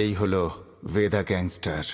এই হলো ভেদা গ্যাংস্টার।